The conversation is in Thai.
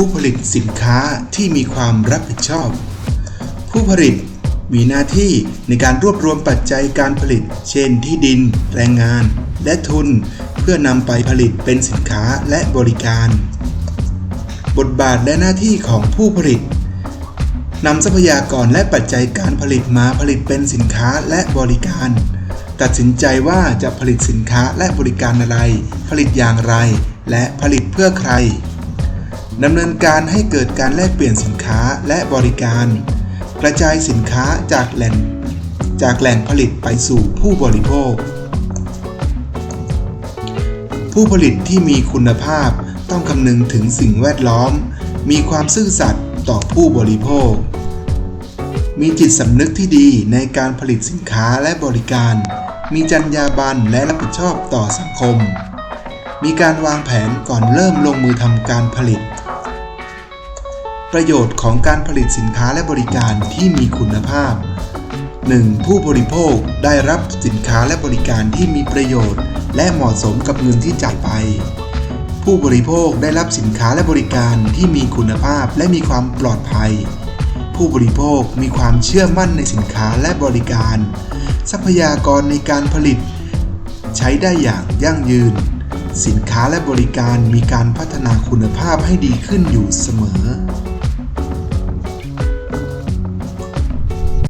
ผู้ผลิตสินค้าที่มีความรับผิดชอบ ผู้ผลิตมีหน้าที่ในการรวบรวมปัจจัยการผลิต เช่น ที่ดิน แรงงาน และทุน เพื่อนำไปผลิตเป็นสินค้าและบริการ บทบาทและหน้าที่ของผู้ผลิตนำทรัพยากรและปัจจัยการผลิตมาผลิตเป็นสินค้าและบริการ ตัดสินใจว่าจะผลิตสินค้าและบริการอะไร ผลิตอย่างไร และผลิตเพื่อใคร ดำเนินการให้เกิดการแลกเปลี่ยนสินค้าและบริการ กระจายสินค้าจากแหล่งจากแหล่งผลิตไปสู่ผู้บริโภค ผู้ผลิตที่มีคุณภาพต้องคำนึงถึงสิ่งแวดล้อม มีความซื่อสัตย์ต่อผู้บริโภค มีจิตสำนึกที่ดีในการผลิตสินค้าและบริการ มีจรรยาบรรณและรับผิดชอบต่อสังคม มีการวางแผนก่อนเริ่มลงมือทำการผลิต ประโยชน์ของการผลิตสินค้าและบริการที่มีคุณภาพ 1. ผู้บริโภคได้รับสินค้าและบริการที่มีประโยชน์ และเหมาะสมกับเงินที่จ่ายไป ผู้บริโภคได้รับสินค้าและบริการที่มีคุณภาพและมีความปลอดภัย ผู้บริโภคมีความเชื่อมั่นในสินค้าและบริการ ทรัพยากรในการผลิต ใช้ได้อย่างยั่งยืน สินค้าและบริการมีการพัฒนาคุณภาพให้ดีขึ้นอยู่เสมอ